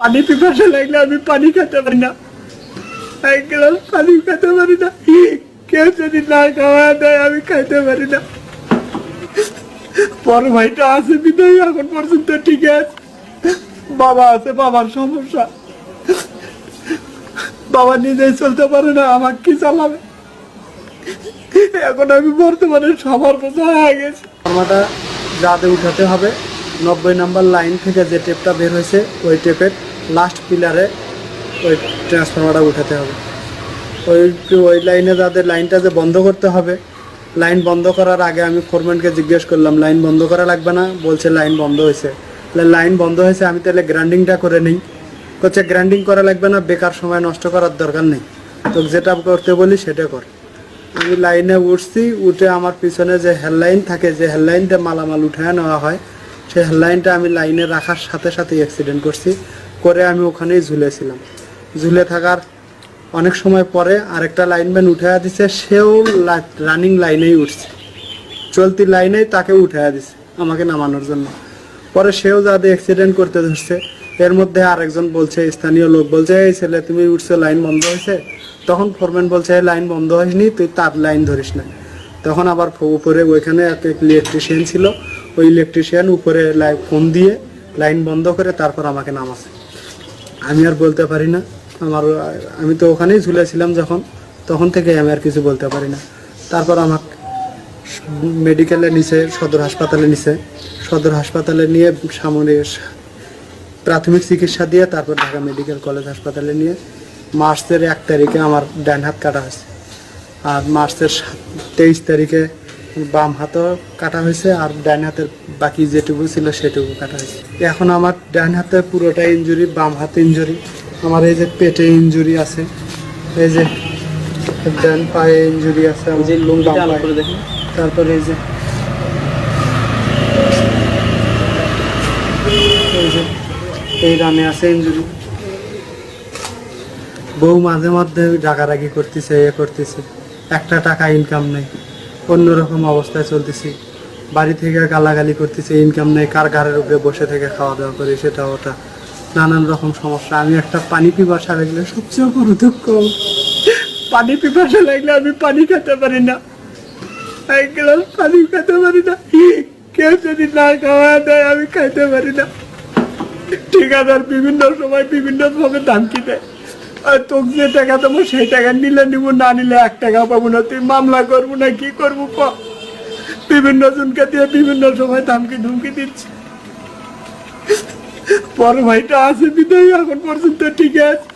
পানি পিপাসা লাগলে আমি পানি খেতে পারি না। এক গ্লাস পানি খেতে পারি না। কেউ যদি না খাওয়া দেয়, আমি খাইতে পারি না। বড় ভাইটা আছে বিদায়, এখন পর্যন্ত ঠিক আছে। বাবা আছে, বাবার সমস্যা। বাবা নিজেই চলতে পারে না আমার কি চালাবে? এখন আমি বর্তমানে সবার বোঝা হয়ে গেছি। আমাটা যাতে উঠাতে হবে নব্বই নাম্বার লাইন থেকে যে টেপটা বের হয়েছে, ওই টেপের লাস্ট পিলারে ওই ট্রান্সফরমারটা উঠাতে হবে। ওই ওই লাইনে যাদের লাইনটা যে বন্ধ করতে হবে, লাইন বন্ধ করার আগে আমি ফোরম্যানকে জিজ্ঞেস করলাম, লাইন বন্ধ করা লাগবে না? বলছে, লাইন বন্ধ হয়েছে। তাহলে লাইন বন্ধ হয়েছে, আমি তাহলে গ্রাইন্ডিংটা করে নিই। হচ্ছে গ্রাইন্ডিং করা লাগবে না, বেকার সময় নষ্ট করার দরকার নেই। তো যেটা করতে বলি, সেটা কর। আমি লাইনে উঠছি, উঠে আমার পিছনে যে হেডলাইন থাকে, যে হেডলাইনটা মালামাল উঠায় নেওয়া হয় সেই হেডলাইনটা আমি লাইনে রাখার সাথে সাথে অ্যাক্সিডেন্ট করছি। করে আমি ওখানেই ঝুলেছিলাম। ঝুলে থাকার অনেক সময় পরে আরেকটা লাইনম্যান উঠাইয়া দিছে, সেও রানিং লাইনেই উঠছে। চলতি লাইনেই তাকে উঠাইয়া দিছে, আমাকে নামানোর জন্য। পরে সেও যাদের অ্যাক্সিডেন্ট করতে ধরছে, এর মধ্যে আরেকজন বলছে, স্থানীয় লোক বলছে, এই ছেলে, তুমি উঠছো লাইন বন্ধ হয়েছে? তখন ফোরম্যান বলছে লাইন বন্ধ হয়নি, তুই তার লাইন ধরিস না। তখন আবার উপরে ওইখানে একটা ইলেকট্রিশিয়ান ছিল ওই ইলেকট্রিশিয়ান উপরে লাইন ফোন দিয়ে লাইন বন্ধ করে তারপর আমাকে নামাছে। আমি আর বলতে পারি না। আমার, আমি তো ওখানেই ঝুলেছিলাম যখন। তখন থেকে আমি আর কিছু বলতে পারি না। তারপর আমাকে মেডিকেলে নিছে, সদর হাসপাতালে নিছে। সদর হাসপাতালে নিয়ে সামনে প্রাথমিক চিকিৎসা দিয়ে তারপর ঢাকা মেডিকেল কলেজ হাসপাতালে নিয়ে মার্চের এক তারিখে আমার ডান হাত কাটা হয়েছে। আর মার্চের তেইশ তারিখে বাম হাতও কাটা হয়েছে আর ডান হাতের বাকি যেটুকু ছিল সেটুকু কাটা হয়েছে। এখন আমার ডান হাতে পুরোটা ইঞ্জুরি বাম হাতে ইঞ্জুরি আমার এই যে পেটে ইঞ্জুরি আছে এই যে ডান পায়ে ইঞ্জুরি আছে তারপরে এই যে এই রানে আছে ইঞ্জুরি বউ মাঝে মধ্যে ডাকাডাকি করতেছে এ করতেছে। একটা টাকা ইনকাম নেই। অন্যরকম অবস্থায় চলতেছি। বাড়ি থেকে গালাগালি করতেছে ইনকাম নেই, কার ঘরের উপরে বসে থেকে খাওয়া দাওয়া করি, সেটা ওটা। নানান রকম সমস্যা। আমি একটা পানি পিপাসা লাগলে সবচেয়ে বড় দুঃখ। পানি পিপাসা লাগলে আমি পানি খেতে পারি না। এক গ্লাস পানি খেতে পারি না। কেউ যদি না খাওয়া দেয়, আমি খাইতে পারি না। ঠিকাদার বিভিন্ন সময় বিভিন্ন ভাবে ধমকি দেয়। আর তোকে যে টাকা দেবো, সেই টাকা নিলে নিবো, না নিলে এক টাকা পাবো না। তুই মামলা করব না, কি করব ক? বিভিন্ন জনকে দিয়ে বিভিন্ন সময় ধমকি ধমকি দিচ্ছে। বড় ভাইটা আছে বিদায়, এখন পর্যন্ত ঠিক আছে।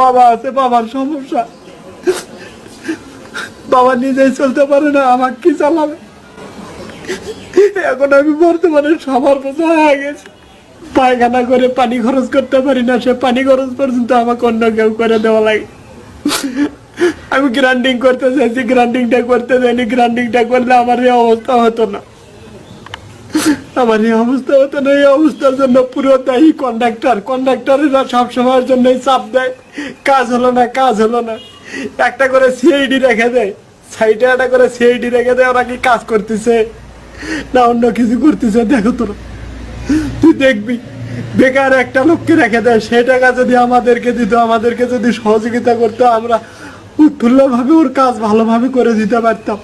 বাবা আছে, বাবার সমস্যা। বাবা নিজেই চলতে পারে না, আমাকে কি চালাবে? এখন আমি বর্তমানে সবার বোঝা হয়ে গেছে। পায়খানা করে পানি খরচ করতে পারি না, সে পানি খরচ পর্যন্ত আমাকে অন্য কেউ করে দেওয়া লাগে। আমি গ্রাইন্ডিং করতে চাইছি গ্রাইন্ডিংটা করতে চাইনি গ্রাইন্ডিংটা করলে আমার এই অবস্থা হতো না। আমার এই অবস্থা হতো না, এই অবস্থার জন্য পুরো দায়ী কন্ডাক্টর কন্ডাক্টরেরা সব সময়ের জন্যই চাপ দেয়। কাজ হলো না, কাজ হলো না। একটা করে সিআইডি রেখে দেয়। সাইডে একটা করে সিআইডি রেখে দেয়, ওরা কি কাজ করতেছে? না অন্য কিছু করতেছে? দেখো তোরা। তুই দেখবি, বেকার একটা লোককে রেখে দেয়, সেই টাকা যদি আমাদেরকে দিত, আমাদেরকে যদি সহযোগিতা করতো, আমরা উৎফুল্লভাবে ওর কাজ ভালোভাবে করে দিতে পারতাম।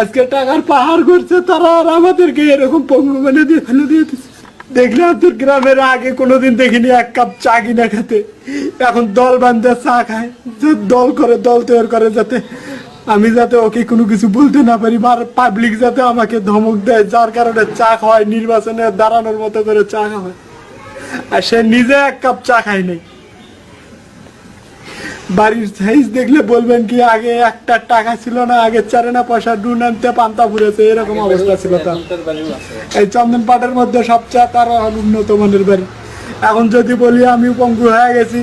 আজকে টাকার পাহাড় করছে তারা আর আমাদেরকে এরকম পঙ্গু মানে দিয়ে ফেলে দিয়ে দিচ্ছে। দেখলে তোর গ্রামের আগে কোনোদিন দেখিনি এক কাপ চা কিনা খেতে। এখন দল বান্ধে চা খায়, যে দল করে, দল তৈরি করে যাতে আমি যাতে ওকে কোনো কিছু বলতে না পারি বা পাবলিক যাতে আমাকে ধমক দেয় যার কারণে চা খাওয়ায় নির্বাচনে দাঁড়ানোর মতো করে চা খাওয়ায়। আর সে নিজে এক কাপ চা খায় নাই। বাড়ির সাইজ দেখলে বলবেন কি আগে একটা টাকা ছিল না আগে চারে না পয়সা ডুন আনতে পান্তা ফুরেছে এরকম অবস্থা ছিল তার। এই চন্দন পাটের মধ্যে সবচেয়ে তার উন্নত মানের বাড়ি। এখন যদি বলি আমি পঙ্গু হয়ে গেছি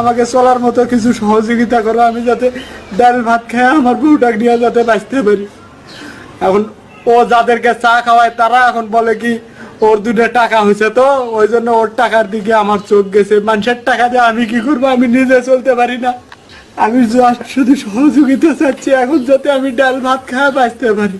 আমাকে চলার মতো কিছু সহযোগিতা করো, আমি যাতে ডাল ভাত খেয়ে আমার বউটাকে নিয়ে যাতে বাঁচতে পারি। এখন ও যাদেরকে চা খাওয়ায়, তারা এখন বলে কি, ওর দুটো টাকা হয়েছে তো, ওই জন্য ওর টাকার দিকে আমার চোখ গেছে। মানুষের টাকা দিয়ে আমি কি করব? আমি নিজে চলতে পারি না। আমি শুধু সহযোগিতা চাচ্ছি এখন যাতে আমি ডাল ভাত খাওয়া বাঁচতে পারি।